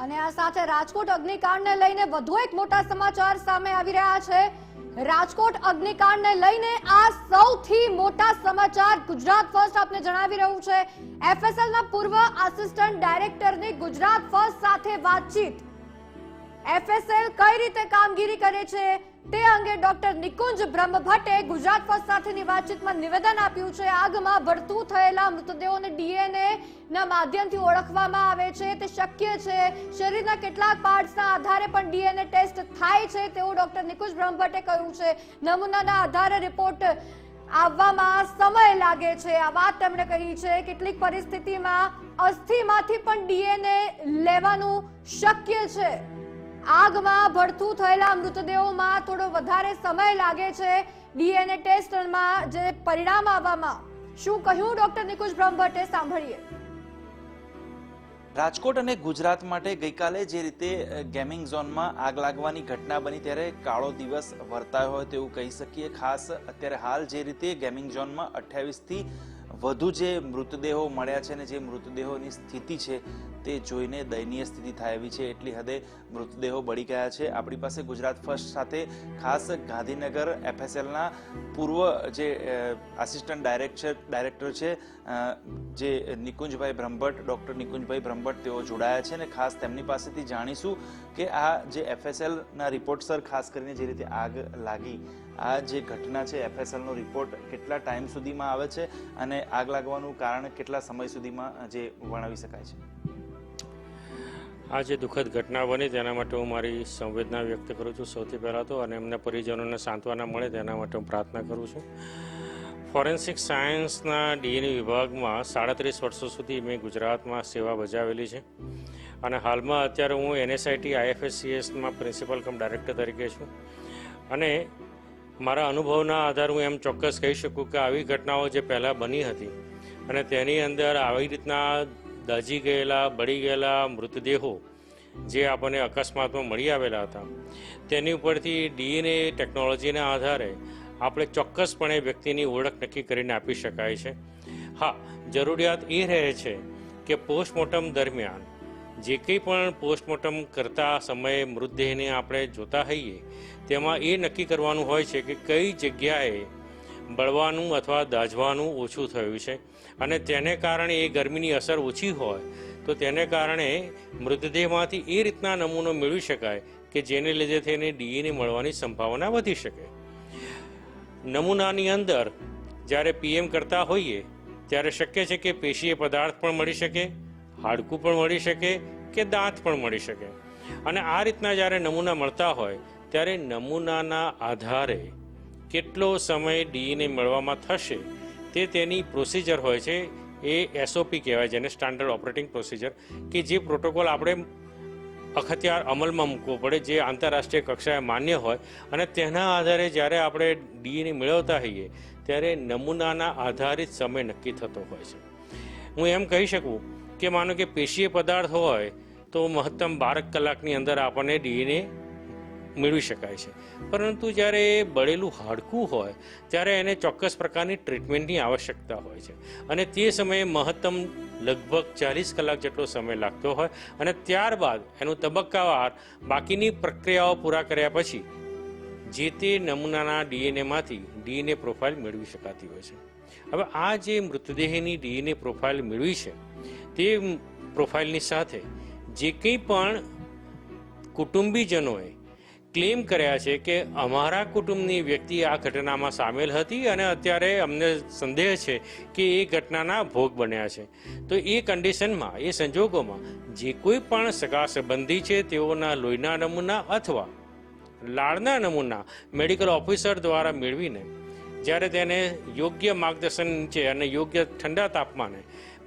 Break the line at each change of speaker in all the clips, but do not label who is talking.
અને આ સાથે રાજકોટ અગ્નિકાંડને લઈને વધુ એક મોટા સમાચાર સામે આવી રહ્યા છે. રાજકોટ અગ્નિકાંડને લઈને આ સૌથી મોટા સમાચાર ગુજરાત ફર્સ્ટ આપને જણાવી રહ્યું છે. એફએસએલ પૂર્વ આસિસ્ટન્ટ ડાયરેક્ટરની ગુજરાત ફર્સ્ટ સાથે વાતચીત. એફએસએલ કઈ રીતે કામગીરી કરે છે? તે અંગે ડોક્ટર નિકુંજ બ્રહ્મભટ્ટે ગુજરાત ફર્સ્ટ સાથેની વાતચીતમાં નિવેદન આપ્યું છે. આગમાં ભડતું થયેલા મૃતદેહોને ડીએનએ ના માધ્યમથી ઓળખવામાં આવે છે. તે શક્ય છે. શરીરના કેટલાક પાર્ટ્સના આધારે પણ ડીએનએ ટેસ્ટ થાય છે તેવું ડોક્ટર નિકુંજ બ્રહ્મભટ્ટે કહ્યું છે. નમૂનાના આધારે રિપોર્ટ આવવામાં સમય લાગે છે. આ વાત તેમણે કહી છે. કેટલીક પરિસ્થિતિમાં અસ્થિમાંથી પણ ડીએનએ લેવાનું શક્ય છે. આગમાં ભડથું થયેલા મૃતદેહોમાં થોડો વધારે સમય લાગે છે. ડીએનએ ટેસ્ટમાં જે પરિણામ આવવામાં, શું કહ્યું ડોક્ટર નિકુંજ બ્રહ્મભટ્ટે? સાંભળીએ.
રાજકોટ અને ગુજરાત માટે ગઈકાલે જે રીતે ગેમિંગ ઝોનમાં આગ લાગવાની ઘટના બની ત્યારે કાળો દિવસ વર્તાયો હોય તેવું કહી શકીએ. ખાસ અત્યારે હાલ જે રીતે ગેમિંગ ઝોનમાં અઠ્યાવીસથી વધુ જે મૃતદેહો મળ્યા છે અને જે મૃતદેહોની સ્થિતિ છે તે જોઈને દયનીય સ્થિતિ થાય એવી છે એટલી હદે મૃતદેહો બળી ગયા છે. આપણી પાસે ગુજરાત ફર્સ્ટ સાથે ખાસ ગાંધીનગર એફએસએલના પૂર્વ જે આસિસ્ટન્ટ ડાયરેક્ટર ડાયરેક્ટર છે જે નિકુંજભાઈ બ્રહ્મભટ્ટ ડૉક્ટર નિકુંજભાઈ બ્રહ્મભટ્ટ તેઓ જોડાયા છે અને ખાસ તેમની પાસેથી જાણીશું કે આ જે એફએસએલના રિપોર્ટસર ખાસ કરીને જે રીતે આગ લાગી, આ જે ઘટના છે એફએસએલનો રિપોર્ટ કેટલા ટાઈમ સુધીમાં આવે છે અને આગ લાગવાનું કારણ કેટલા સમય સુધીમાં જે વર્ણવી શકાય છે?
આ જે દુઃખદ ઘટના બની તેના માટે હું મારી સંવેદના વ્યક્ત કરું છું સૌથી પહેલાં તો અને એમના પરિજનોને સાંત્વના મળે તેના માટે હું પ્રાર્થના કરું છું. ફોરેન્સિક સાયન્સના ડીએનએ વિભાગમાં સાડત્રીસ વર્ષો સુધી મેં ગુજરાતમાં સેવા બજાવેલી છે. અને હાલમાં અત્યારે હું એનએસઆઈટી આઈએફએસસીએસમાં પ્રિન્સિપલ કમ ડાયરેક્ટર તરીકે છું. અને મારા અનુભવના આધારે હું એમ ચોક્કસ કહી શકું કે આવી ઘટનાઓ જે પહેલાં બની હતી અને તેની અંદર આવી રીતના દાઝી ગયેલા, બળી ગયેલા મૃતદેહો જે આપણને અકસ્માતમાં મળી આવેલા હતા. તેની ઉપરથી ડીએનએ ટેકનોલોજીના આધારે આપણે ચોક્કસપણે વ્યક્તિની ઓળખ નક્કી કરીને આપી શકાય છે. હા, જરૂરિયાત એ રહે છે કે પોસ્ટમોર્ટમ દરમિયાન જે કંઈ પણ પોસ્ટમોર્ટમ કરતા સમયે મૃતદેહને આપણે જોતા હોઈએ, તેમાં એ નક્કી કરવાનું હોય છે કે કઈ જગ્યાએ બળવાનું અથવા દાઝવાનું ઓછું થયું છે. અને તેને કારણે એ ગરમીની અસર ઓછી હોય તો તેને કારણે મૃતદેહમાંથી એ રીતના નમૂનો મેળવી શકાય કે જેને લીધે તેને ડીએનએ મળવાની સંભાવના વધી શકે. નમૂનાની અંદર જ્યારે પીએમ કરતા હોઈએ, ત્યારે શક્ય છે કે પેશીય પદાર્થ પણ મળી શકે, હાડકું પણ મળી શકે કે દાંત પણ મળી શકે. અને આ રીતના જ્યારે નમૂના મળતા હોય, ત્યારે નમૂનાના આધારે કેટલો સમય ડીએનએ મળવામાં થશે તે તેની પ્રોસિજર હોય છે એ એસઓપી કહેવાય, જેને સ્ટાન્ડર્ડ ઓપરેટિંગ પ્રોસિજર કે જે પ્રોટોકોલ આપણે અખત્યાર અમલમાં મૂકવો પડે, જે આંતરરાષ્ટ્રીય કક્ષાએ માન્ય હોય. અને તેના આધારે જ્યારે આપણે ડીએને મેળવતા હોઈએ, ત્યારે નમૂનાના આધારિત સમય નક્કી થતો હોય છે. હું એમ કહી શકું કે માનો કે પેશીય પદાર્થ હોય, તો મહત્તમ બાર કલાકની અંદર આપણને ડીએનએ મેળવી શકાય છે. પરંતુ જ્યારે એ બળેલું હાડકું હોય, ત્યારે એને ચોક્કસ પ્રકારની ટ્રીટમેન્ટની આવશ્યકતા હોય છે. અને તે સમયે મહત્તમ લગભગ ચાલીસ કલાક જેટલો સમય લાગતો હોય અને ત્યારબાદ એનું તબક્કાવાર બાકીની પ્રક્રિયાઓ પૂરા કર્યા પછી જે તે નમૂનાના ડીએનએમાંથી ડીએનએ પ્રોફાઇલ મેળવી શકાતી હોય છે. હવે આ જે મૃતદેહની ડીએનએ પ્રોફાઇલ મેળવી છે, તે પ્રોફાઇલની સાથે જે કંઈ પણ કુટુંબીજનોએ ક્લેમ કર્યા છે કે અમારા કુટુંબની વ્યક્તિ આ ઘટનામાં સામેલ હતી અને અત્યારે અમને સંદેહ છે કે એ ઘટનાના ભોગ બન્યા છે. તો એ કન્ડિશનમાં એ સંજોગોમાં જે કોઈ પણ સગા સંબંધી છે, તેઓના લોહીના નમૂના અથવા લાળના નમૂના મેડિકલ ઓફિસર દ્વારા મેળવીને, જ્યારે તેને યોગ્ય માર્ગદર્શન છે અને યોગ્ય ઠંડા તાપમાને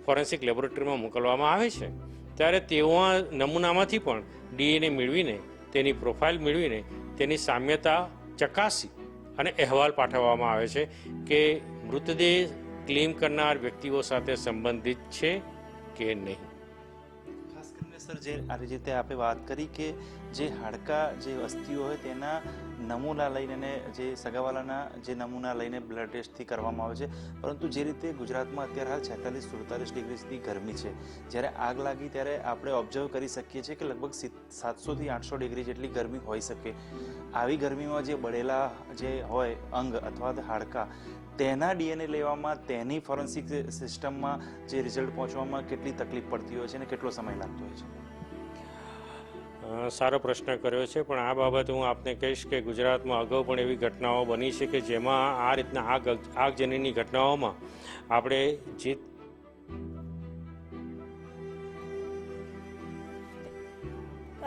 ફોરેન્સિક લેબોરેટરીમાં મોકલવામાં આવે છે, ત્યારે તેઓ નમૂનામાંથી પણ ડીએનએ મેળવીને તેની પ્રોફાઇલ મેળવીને તેની સામ્યતા ચકાસી અને અહેવાલ પાઠવવામાં આવે છે કે મૃતદેહ ક્લેમ કરનાર વ્યક્તિઓ સાથે સંબંધિત છે કે નહીં.
સર, જે આ રીતે આપણે વાત કરી કે જે હાડકા, જે અસ્થિઓ હોય તેના નમૂના લઈને અને જે સગાવાલાના જે નમૂના લઈને બ્લડ ટેસ્ટથી કરવામાં આવે છે. પરંતુ જે રીતે ગુજરાતમાં અત્યારે હાલ છેતાલીસ, સુડતાલીસ ડિગ્રી સુધી ગરમી છે. જ્યારે આગ લાગી ત્યારે આપણે ઓબ્ઝર્વ કરી શકીએ છીએ કે લગભગ સાતસોથી આઠસો ડિગ્રી જેટલી ગરમી હોઈ શકે. આવી ગરમીમાં જે બળેલા જે હોય અંગ અથવા તો હાડકાં તેના ડીએનએ લેવામાં, તેની ફોરેન્સિક સિસ્ટમમાં જે રિઝલ્ટ પહોંચવામાં કેટલી તકલીફ પડતી હોય છે અને કેટલો સમય લાગતો હોય છે?
સારો પ્રશ્ન કર્યો છે, પણ આ બાબત હું આપને કહીશ કે ગુજરાતમાં અગાઉ પણ એવી ઘટનાઓ બની છે કે જેમાં આ રીતના આગ, આગજનીની ઘટનાઓમાં આપણે જે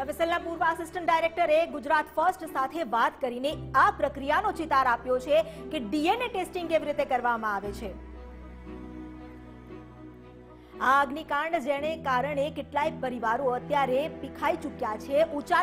વેસલના પૂર્વ આસિસ્ટન્ટ ડાયરેક્ટરે ગુજરાત ફર્સ્ટ સાથે વાત કરીને આ પ્રક્રિયાનો ચિતાર આપ્યો છે કે ડીએનએ ટેસ્ટિંગ કેવી રીતે કરવામાં આવે છે. આ અગ્નિકાંડ જેને કારણે કેટલાય પરિવારો અત્યારે પીખાઈ ચૂક્યા છે. ઊંચા